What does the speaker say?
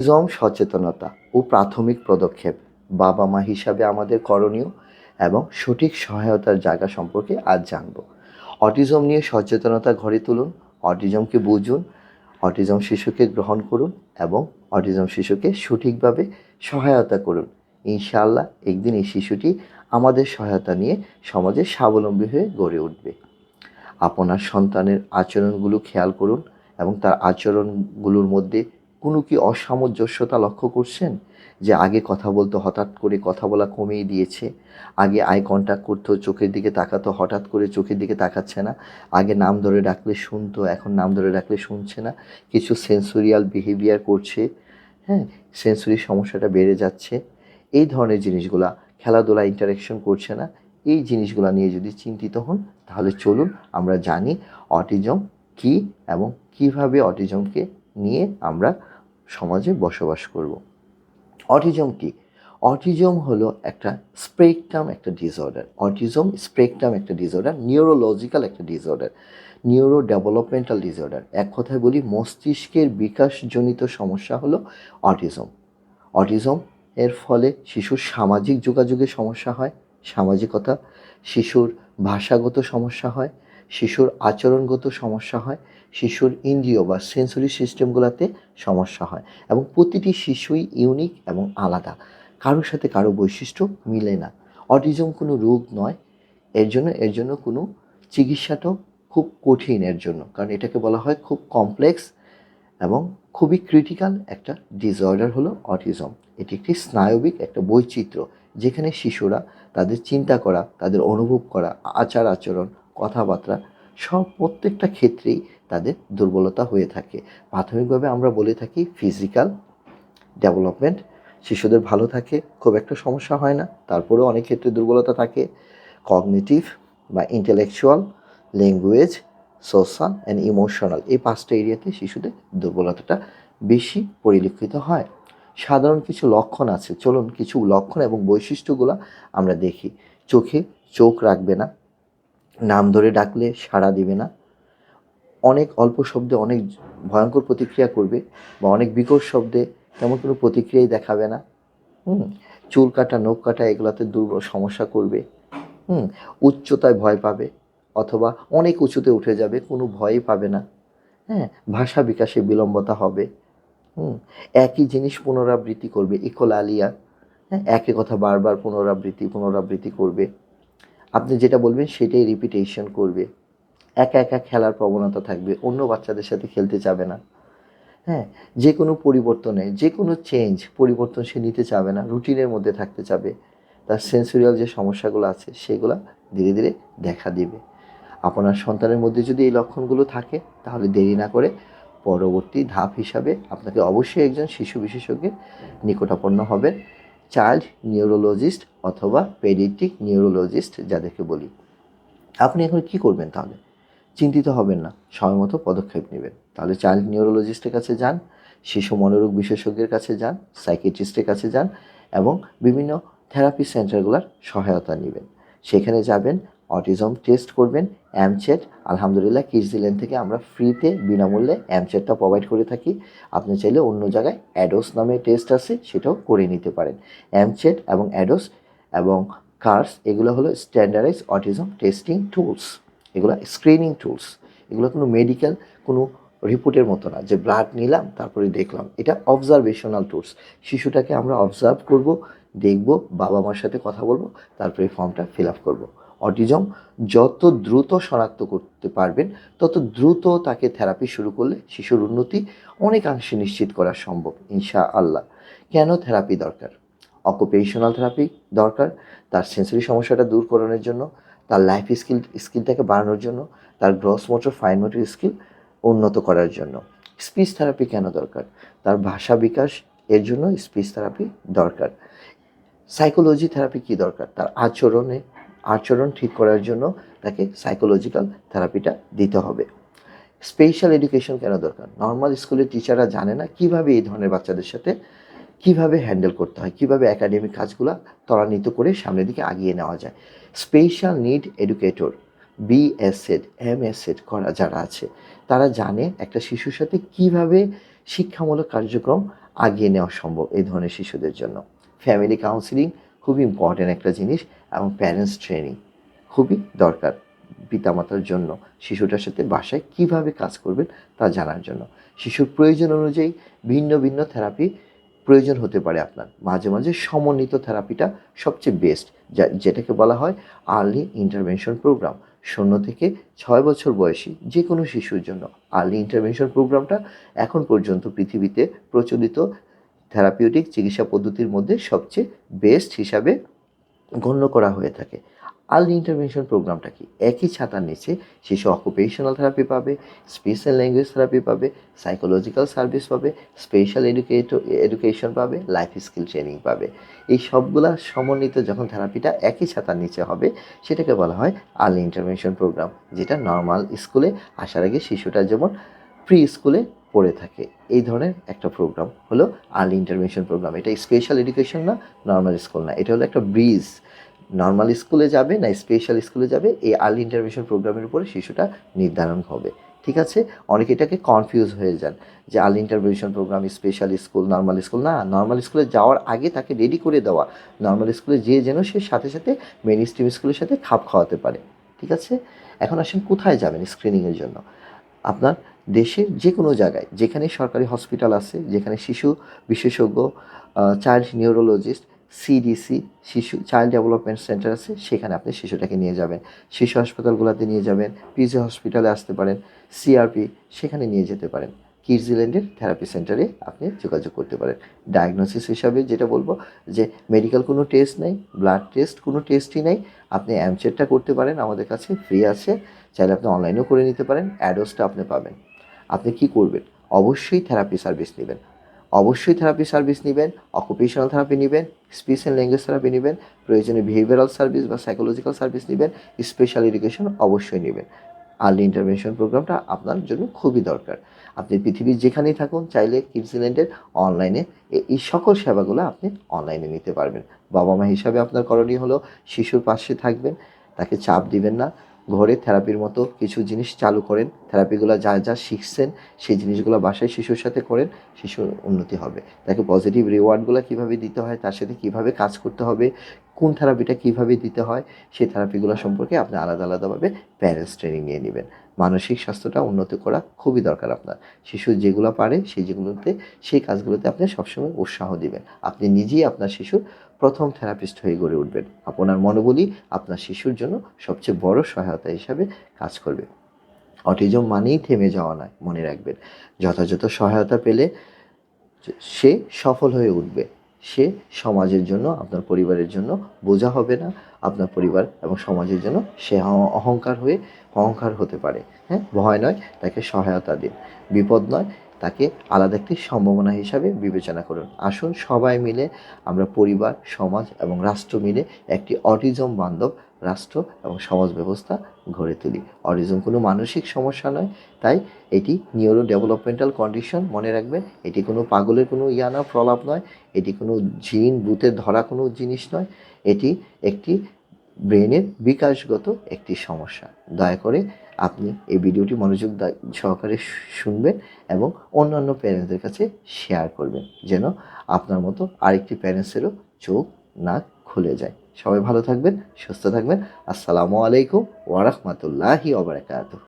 জম সচেতনতা ও প্রাথমিক পদক্ষেপ। বাবা মা হিসাবে আমাদের করণীয় এবং সঠিক সহায়তার জায়গা সম্পর্কে আজ জানব। অটিজম নিয়ে সচেতনতা ঘরে তুলুন, অটিজমকে বুঝুন, অটিজম শিশুকে গ্রহণ করুন এবং অটিজম শিশুকে সঠিকভাবে সহায়তা করুন। ইনশাআল্লাহ একদিন এই শিশুটি আমাদের সহায়তা নিয়ে সমাজে স্বাবলম্বী হয়ে গড়ে উঠবে। আপনার সন্তানের আচরণগুলো খেয়াল করুন এবং তার আচরণগুলোর মধ্যে কোনো কি অসামঞ্জস্যতা লক্ষ্য করছেন? যে আগে কথা বলতো, হঠাৎ করে কথা বলা কমিয়ে দিয়েছে। আগে আই কন্ট্যাক্ট করতো, চোখের দিকে তাকাতো, হঠাৎ করে চোখের দিকে তাকাচ্ছে না। আগে নাম ধরে ডাকলে শুনতো, এখন নাম ধরে ডাকলে শুনছে না। কিছু সেন্সোরিয়াল বিহেভিয়ার করছে হ্যাঁ? সেন্সরি সমস্যাটা বেড়ে যাচ্ছে। এই ধরনের জিনিসগুলা, খেলাধুলা ইন্টারেকশন করছে না। এই জিনিসগুলো নিয়ে যদি চিন্তিত হন, তাহলে চলুন আমরা জানি অটিজম কি এবং কীভাবে অটিজমকে নিয়ে আমরা সমাজে বসবাস করব। অটিজম কি? অটিজম হলো একটা স্প্রেকটাম একটা ডিসঅর্ডার অটিজম, স্প্রেকটাম একটা ডিসঅর্ডার নিউরোলজিক্যাল একটা ডিসঅর্ডার নিউরো ডেভেলপমেন্টাল ডিসঅর্ডার এক কথায় বলি, মস্তিষ্কের বিকাশজনিত সমস্যা হলো অটিজম। অটিজম এর ফলে শিশুর সামাজিক যোগাযোগের সমস্যা হয়, সামাজিকতা, শিশুর ভাষাগত সমস্যা হয় শিশুর আচরণগত সমস্যা হয়, শিশুর ইন্দ্রিয় বা সেন্সরি সিস্টেমগুলোতে সমস্যা হয় এবং প্রতিটি শিশুই ইউনিক এবং আলাদা। কারোর সাথে কারও বৈশিষ্ট্য মিলে না। অটিজম কোনো রোগ নয়, এর জন্য এর জন্য কোনো চিকিৎসাটাও খুব কঠিন এর জন্য। কারণ এটাকে বলা হয় খুব কমপ্লেক্স এবং খুবই ক্রিটিক্যাল একটা ডিসঅর্ডার হলো অটিজম এটি একটি স্নায়বিক একটা বৈচিত্র্য যেখানে শিশুরা তাদের চিন্তা করা, তাদের অনুভব করা আচার আচরণ কথাবার্তা, সব প্রত্যেকটা ক্ষেত্রেই তাদের দুর্বলতা হয়ে থাকে। প্রাথমিকভাবে আমরা বলে থাকি ফিজিক্যাল ডেভেলপমেন্ট শিশুদের ভালো থাকে, খুব একটা সমস্যা হয় না। তারপরেও অনেক ক্ষেত্রে দুর্বলতা থাকে। কগনিটিভ বা intellectual language social and emotional এই পাঁচটা এরিয়াতে শিশুদের দুর্বলতাটা বেশি পরিলক্ষিত হয়। সাধারণ কিছু লক্ষণ আছে। চলুন কিছু লক্ষণ এবং বৈশিষ্ট্যগুলো আমরা দেখি। চোখে চোখ রাখবে না নাম ধরে ডাকলে সাড়া দিবে না। অনেক অল্প শব্দে অনেক ভয়ঙ্কর প্রতিক্রিয়া করবে বা অনেক বিকট শব্দে তেমন কোনো প্রতিক্রিয়াই দেখাবে না। হুম, চুল কাটা, নখ কাটা এগুলোতে দুর্বল সমস্যা করবে। হুম, উচ্চতায় ভয় পাবে অথবা অনেক উঁচুতে উঠে যাবে, কোনো ভয়ই পাবে না। হ্যাঁ ভাষা বিকাশে বিলম্বতা হবে। হুম, একই জিনিস পুনরাবৃত্তি করবে, ইকোলালিয়া। হ্যাঁ একই কথা বারবার পুনরাবৃত্তি পুনরাবৃত্তি করবে। আপনি যেটা বলবেন সেটাই রিপিটেশন করবে। একা একা খেলার প্রবণতা থাকবে, অন্য বাচ্চাদের সাথে খেলতে চাবে না। হ্যাঁ যে কোনো পরিবর্তনে যে কোনো চেঞ্জ পরিবর্তন সে নিতে চাবে না, রুটিনের মধ্যে থাকতে চাবে। তার সেন্সুরিয়াল যে সমস্যাগুলো আছে, সেগুলো ধীরে ধীরে দেখা দিবে। আপনার সন্তানের মধ্যে যদি এই লক্ষণগুলো থাকে, তাহলে দেরি না করে পরবর্তী ধাপ হিসাবে আপনাকে অবশ্যই একজন শিশু বিশেষজ্ঞের নিকটাপন্ন হবেন। চাইল্ড নিউরোলজিস্ট অথবা পেডিট্রিক নিউরোলজিস্ট যাদেরকে বলি। আপনি এখন কি করবেন তাহলে? চিন্তিত হবেন না, সময় মতো পদক্ষেপ নেবেন। তাহলে চাইল্ড নিউরোলজিস্টের কাছে যান, শিশু মনোরোগ বিশেষজ্ঞের কাছে যান সাইকিয়াট্রিস্টের কাছে যান এবং বিভিন্ন থেরাপি সেন্টারগুলোর সহায়তা নেবেন। সেখানে যাবেন অটিজম টেস্ট করবেন অ্যামচেট আলহামদুলিল্লাহ কিডসিল্যান্ড থেকে আমরা ফ্রিতে বিনামূল্যে অ্যামচেটটা প্রোভাইড করে থাকি। আপনি চাইলে অন্য জায়গায় অ্যাডোস নামে টেস্ট আছে, সেটাও করে নিতে পারেন। অ্যামচেট এবং অ্যাডোস এবং কার্স এগুলো হলো স্ট্যান্ডার্ডাইজ অটিজম টেস্টিং টুলস এগুলো স্ক্রিনিং টুলস এগুলো কোনো মেডিকেল কোনো রিপোর্টের মতো না, যে ব্লাড নিলাম, তারপরে দেখলাম, এটা অবজারভেশনাল টুলস শিশুটাকে আমরা অবজার্ভ করব, দেখব বাবা মার সাথে কথা বলব, তারপরে ফর্মটা ফিল আপ করব। অটিজম যত দ্রুত শনাক্ত করতে পারবেন, তত দ্রুত তাকে থেরাপি শুরু করলে শিশুর উন্নতি অনেকাংশে নিশ্চিত করা সম্ভব ইনশা আল্লাহ কেন থেরাপি দরকার? অকুপেশনাল থেরাপি দরকার, তার সেন্সরি সমস্যাটা দূর করানোর জন্য, তার লাইফ স্কিল স্কিলটাকে বাড়ানোর জন্য, তার gross motor fine motor skill উন্নত করার জন্য। স্পিচ থেরাপি কেন দরকার? তার ভাষা বিকাশ এর জন্য স্পিচ থেরাপি দরকার। সাইকোলজি থেরাপি কি দরকার? তার আচরণে আচরণ ঠিক করার জন্য তাকে সাইকোলজিক্যাল থেরাপিটা দিতে হবে। স্পেশাল এডুকেশন কেন দরকার? নর্মাল স্কুলের টিচাররা জানে না কীভাবে এই ধরনের বাচ্চাদের সাথে কীভাবে হ্যান্ডেল করতে হয়, কীভাবে একাডেমিক কাজগুলো ত্বরান্বিত করে সামনের দিকে আগিয়ে নেওয়া যায়। Special need educator BSEd MSEd করা যারা আছে, তারা জানে একটা শিশুর সাথে কীভাবে শিক্ষামূলক কার্যক্রম আগিয়ে নেওয়া সম্ভব এই ধরনের শিশুদের জন্য। ফ্যামিলি কাউন্সিলিং খুবই ইম্পর্ট্যান্ট একটা জিনিস এবং প্যারেন্টস ট্রেনিং খুবই দরকার পিতামাতার জন্য শিশুটার সাথে বাসায় কীভাবে কাজ করবেন তা জানার জন্য। শিশুর প্রয়োজন অনুযায়ী ভিন্ন ভিন্ন থেরাপি প্রয়োজন হতে পারে আপনার। মাঝে মাঝে সমন্বিত থেরাপিটা সবচেয়ে বেস্ট যা, যেটাকে বলা হয় আর্লি ইন্টারভেনশন প্রোগ্রাম শূন্য থেকে ছয় বছর বয়সী যে কোনো শিশুর জন্য আর্লি ইন্টারভেনশন প্রোগ্রামটা এখন পর্যন্ত পৃথিবীতে প্রচলিত থেরাপিউটিক চিকিৎসা পদ্ধতির মধ্যে সবচেয়ে বেস্ট হিসাবে গণ্য করা হয়ে থাকে। আর্লি ইন্টারভেনশন প্রোগ্রামটা কি? একই ছাতার নিচে শিশু অকুপেশনাল থেরাপি পাবে স্পেশাল ল্যাঙ্গুয়েজ থেরাপি পাবে সাইকোলজিক্যাল সার্ভিস পাবে স্পেশাল এডুকেট এডুকেশন পাবে লাইফ স্কিল ট্রেনিং পাবে। এই সবগুলা সমন্বিত যখন থেরাপিটা একই ছাতার নিচে হবে, সেটাকে বলা হয় আর্লি ইন্টারভেনশন প্রোগ্রাম যেটা নর্মাল স্কুলে আসার আগে শিশুটা যেমন প্রি স্কুলে পড়ে থাকে। এই ধরনের একটা প্রোগ্রাম হলো আর্লি ইন্টারভেনশন প্রোগ্রাম এটা স্পেশাল এডুকেশন না নর্মাল স্কুল না। এটা হলো একটা ব্রিজ নর্মাল স্কুলে যাবে না স্পেশাল স্কুলে যাবে, এই আর্লি ইন্টারভেনশন প্রোগ্রামের উপরে শিশুটা নির্ধারণ হবে। ঠিক আছে? অনেকে এটাকে কনফিউজ হয়ে যান যে early intervention program special school normal school না নর্মাল স্কুলে যাওয়ার আগে তাকে রেডি করে দেওয়া। নর্মাল স্কুলে যে যেন সে সাথে সাথে মেন স্ট্রিম স্কুলের সাথে খাপ খাওয়াতে পারে। ঠিক আছে? এখন আসেন কোথায় যাবেন স্ক্রিনিংয়ের জন্য? আপনার দেশের যে কোনো জায়গায়, যেখানে সরকারি হসপিটাল আছে, যেখানে শিশু বিশেষজ্ঞ চাইল্ড নিউরোলজিস্ট সিডিসি শিশু, চাইল্ড ডেভেলপমেন্ট সেন্টার আছে, সেখানে আপনি শিশুটাকে নিয়ে যাবেন। শিশু হাসপাতালগুলোতে নিয়ে যাবেন পিজি হসপিটালে আসতে পারেন সিআরপি সেখানে নিয়ে যেতে পারেন। কিডজিল্যান্ডের থেরাপি সেন্টারে আপনি যোগাযোগ করতে পারেন। ডায়াগনোসিস হিসাবে যেটা বলব, যে মেডিকেল কোনো টেস্ট নেই, ব্লাড টেস্ট কোনো টেস্টই নেই, আপনি অ্যামচেটটা করতে পারেন, আমাদের কাছে ফ্রি আছে। চাইলে আপনি অনলাইনেও করে নিতে পারেন, অ্যাডোসটা আপনি পাবেন। আপনি কি করবেন? অবশ্যই থেরাপি সার্ভিস নেবেন। অবশ্যই থেরাপি সার্ভিস নেবেন অকুপেশনাল থেরাপি নেবেন স্পেশাল ল্যাঙ্গুয়েজ থেরাপি নেবেন প্রয়োজনে বিহেভিয়ারাল সার্ভিস বা সাইকোলজিক্যাল সার্ভিস নেবেন স্পেশাল এডুকেশন অবশ্যই নেবেন। আর্লি ইন্টারভেনশন প্রোগ্রামটা আপনার জন্য খুবই দরকার। আপনি পৃথিবীর যেখানেই থাকুন, চাইলে কিডসল্যান্ডের অনলাইনে এই সকল সেবাগুলো আপনি অনলাইনে নিতে পারবেন। বাবা মা হিসাবে আপনার করণীয় হলো শিশুর পাশে থাকবেন, তাকে চাপ দিবেন না। ঘরে থেরাপির মতো কিছু জিনিস চালু করেন। থেরাপিগুলো যা যা শিখছেন, সেই জিনিসগুলো বাসায় শিশুর সাথে করেন, শিশুর উন্নতি হবে। তাকে পজিটিভ রিওয়ার্ডগুলো কীভাবে দিতে হয়, তার সাথে কীভাবে কাজ করতে হবে, কোন থেরাপিটা কীভাবে দিতে হয়, সেই থেরাপিগুলো সম্পর্কে আপনি আলাদা আলাদাভাবে প্যারেন্টস ট্রেনিং নিয়ে নেবেন। মানসিক স্বাস্থ্যটা উন্নতি করা খুবই দরকার আপনার। শিশু যেগুলো পারে, সেই যেগুলোতে, সেই কাজগুলোতে আপনি সবসময় উৎসাহ দিবেন। আপনি নিজেই আপনার শিশুর প্রথম থেরাপিস্ট হয়ে গড়ে উঠবেন। আপনার মনোবলই আপনার শিশুর জন্য সবচেয়ে বড় সহায়তা হিসাবে কাজ করবে। অটিজম মানেই থেমে যাওয়া নয়, মনে রাখবেন। যথাযথ সহায়তা পেলে সে সফল হয়ে উঠবে। সে সমাজের জন্য, আপনার পরিবারের জন্য বোঝা হবে না। আপনার পরিবার এবং সমাজের জন্য সে অহংকার হয়ে, অহংকার হতে পারে। হ্যাঁ ভয় নয়, তাকে সহায়তা দিন। বিপদ নয় তাকে আলাদা একটি সম্ভাবনা হিসাবে বিবেচনা করুন। আসুন সবাই মিলে আমরা পরিবার, সমাজ এবং রাষ্ট্র মিলে একটি অটিজম বান্ধব রাষ্ট্র এবং সমাজ ব্যবস্থা গড়ে তুলি। অটিজম কোনো মানসিক সমস্যা নয়, তাই এটি নিউরো ডেভেলপমেন্টাল কন্ডিশন মনে রাখবেন। এটি কোনো পাগলের কোনো ইয়া না প্রলাপ নয়, এটি কোনো জিন বুথে ধরা কোনো জিনিস নয়। এটি একটি ব্রেনের বিকাশগত একটি সমস্যা। দয়া করে আপনি এই ভিডিওটি মনোযোগ সহকারে শুনবেন এবং অন্যান্য প্যারেন্টসদের কাছে শেয়ার করবেন, যেন আপনার মতো আরেকটি প্যারেন্টসেরও চোখ, নাক খুলে যায়। সবাই ভালো থাকবেন, সুস্থ থাকবেন। আসসালামু আলাইকুম ওয়ারহমতুল্লাহি ওবরাকাতুহ